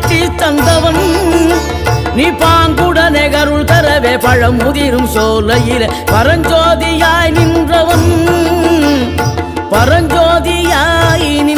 கட்டி தந்தவன். நீ பாங்குடனே கருள் தரவே பழம் முதிரும் சோலையில. பரஞ்சோதியாய் நின்றவன். பரஞ்சோதியாய் நின்றவன்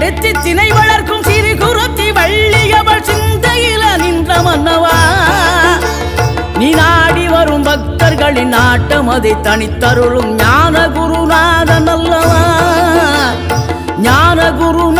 தேனெடுத்து திணை வளர்க்கும் சிறு குருத்தி வள்ளியவள் சிந்தையில நின்ற மன்னவா. நீ நாடி வரும் பக்தர்களின் நாட்டம் அதை தனித்தருளும் ஞான குருநாதன் அல்லவா. ஞான குருநாதன்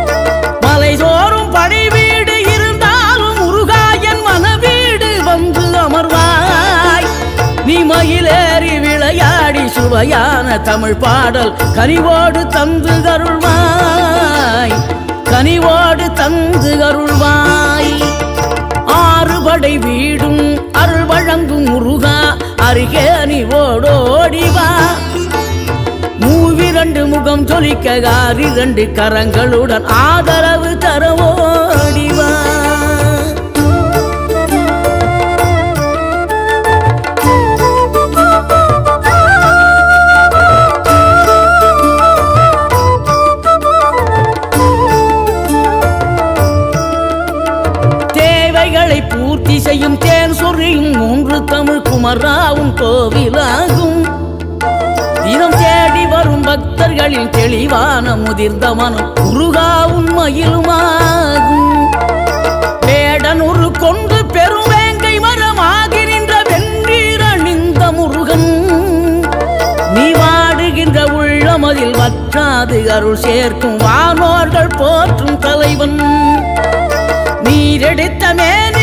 மயிலேறி விளையாடி சுவையான தமிழ் பாடல் கனிவோடு தந்து கருள்வாய் கனிவோடு தந்து அருள்வாய். ஆறுபடை வீடும் அருள் வழங்கும் முருகா அருகே நீ மூவிரண்டு முகம் ஜொலிக்க ஆறிரண்டு கரங்களுடன் ஆதரவு தரவோடிவா ஒளியும் தேன் சொரியும் மூன்று தமிழ் குமராவும் கோவிலாகும். இனம் தேடி வரும் பக்தர்களின் தெளிவான முதிர்ந்த மனம் குருகாவும் மயிலுமாகும் பேடனுரு கொண்டு பெருவேங்கை மரமாகி நின்ற வென்றீரணிந்த முருகன். நீ வாடுகின்ற உள்ளமதில் வற்றாது அருள் சேர்க்கும் வானோர்கள் போற்றும் தலைவன். நீரெடுத்த மேனே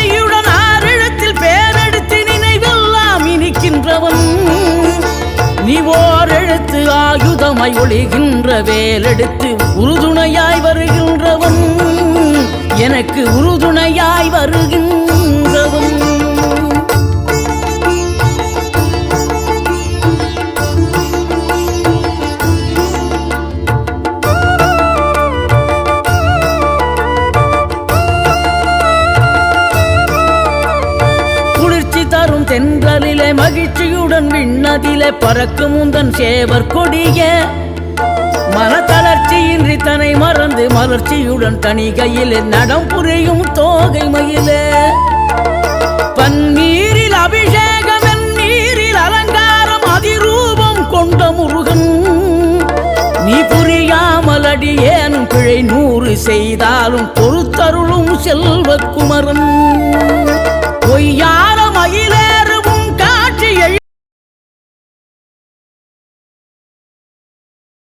ஆயுதமாய் ஒளிகின்ற வேலெடுத்து உறுதுணையாய் வருகின்றவன். எனக்கு உறுதுணையாய் வருகின்றவன். தென்றலிலே மகிழ்ச்சியுடன் விண்ணதிலே பறக்கும் உந்தன் சேவர் கொடிய. மனத்தளர்ச்சியின்றி தன்னை மறந்து மலர்ச்சியுடன் தனிகையிலே நடம் புரியும் தோகை மயிலே. பன்னீரில் அபிஷேகம் நீரில் அலங்காரம் அதிரூபம் கொண்ட முருகன். நீ புரியாமல் அடியேனும் பிழை நூறு செய்தாலும் பொறுத்தருளும் செல்வக்குமரன் பொய்யா பொய்யான மயிலேறு